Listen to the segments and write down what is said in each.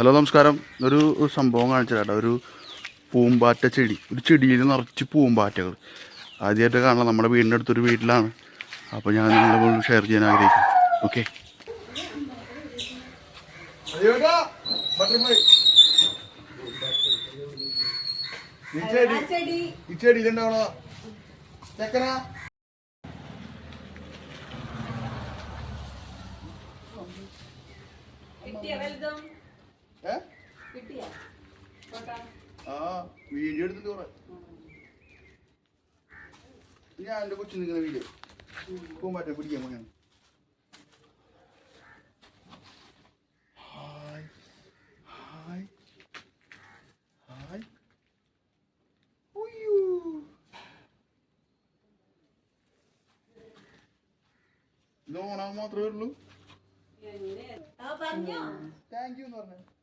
Hello നമസ്കാരം. ഒരു സംഭവം കാണിച്ചു കേട്ടോ ഒരു പൂമ്പാറ്റ ചെടി. ഒരു ചെടിയിൽ നിറച്ച് പൂമ്പാറ്റകൾ. ആദ്യമായിട്ട് കാണാം നമ്മുടെ വീടിന്റെ അടുത്തൊരു വീട്ടിലാണ്. അപ്പോൾ ഞാൻ നിങ്ങളെ ഷെയർ ചെയ്യാൻ ആഗ്രഹിക്കും ഓക്കെ ഈ ചെടിയിലുണ്ടാവണ ചെക്കനാ കിട്ടിയ ആ വീഡിയോ എടുത്തിട്ട് കുറെ ഞാൻ എന്റെ കൊച്ചു നിൽക്കുന്ന വീഡിയോ. പൂമ്പാറ്റ പിടിക്കാൻ പോയാണ്. ഹായ്. ഹായ്. ഹായ്. ഉയ്യോ. ഇത് ഓണാൻ മാത്രമേ ഉള്ളൂ. താങ്ക് യു എന്ന് പറഞ്ഞു.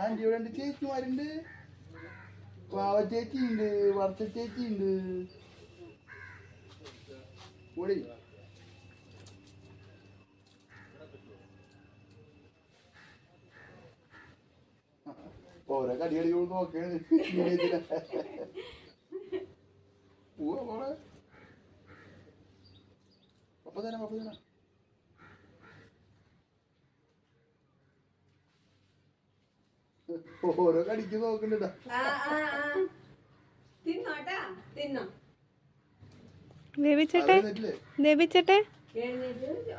ആന്റി ഇവിടെ ഉണ്ട് ചേച്ചിമാരുണ്ട്. പാവ ചേച്ചി ഉണ്ട് വർഷ ചേച്ചി ഉണ്ട്. ഓടി. ഓരോ കടിയടി നോക്കാണ് പോവാ പോളെ അപ്പൊ തരാം അപ്പൊ തരാം ഓരോ കടിക്ക് നോക്കണ്ടാ ആ ആ ആ. തിന്നോട്ടാ തിന്നോ. ദേവിച്ചേട്ടെ എഴുന്നേറ്റ്.